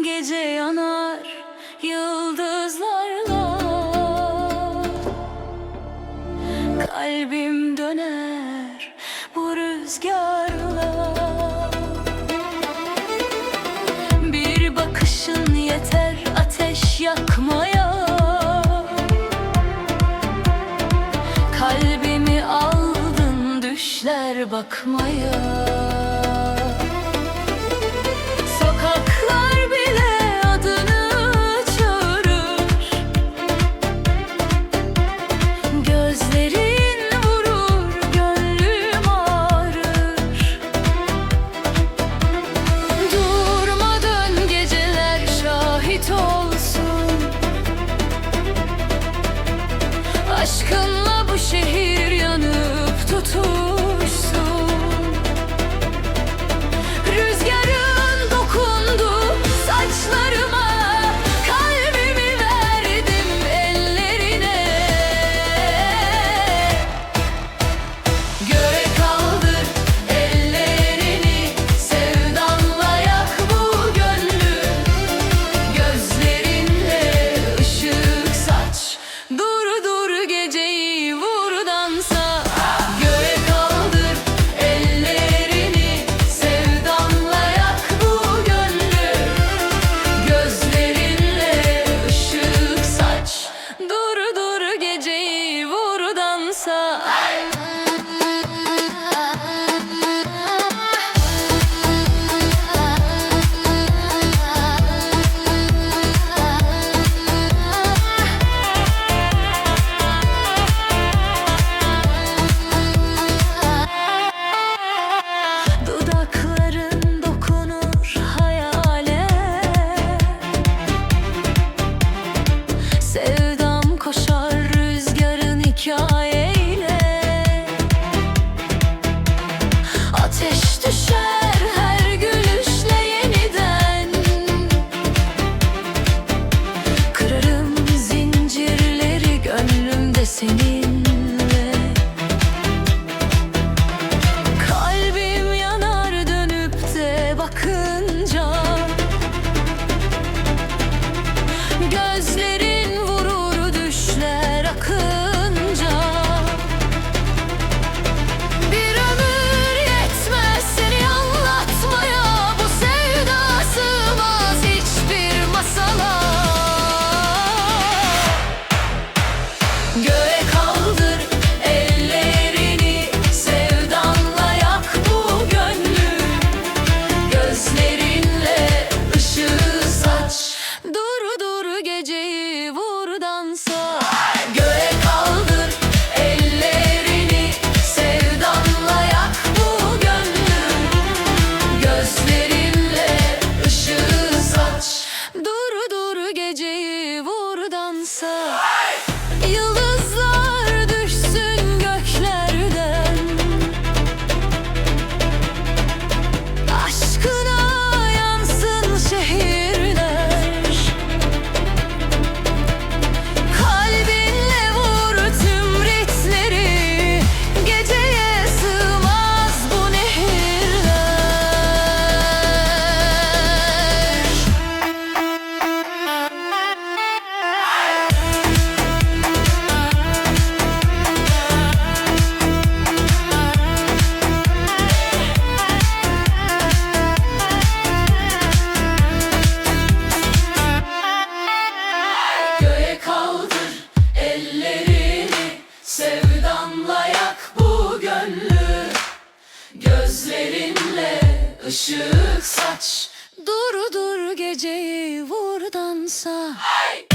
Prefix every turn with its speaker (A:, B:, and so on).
A: Gece yanar yıldızlarla. Kalbim döner bu rüzgarla. Bir bakışın yeter ateş yakmaya. Kalbimi aldın düşler bakmaya. Gözlerinle ışık saç Dur dur geceyi vur dansa hey!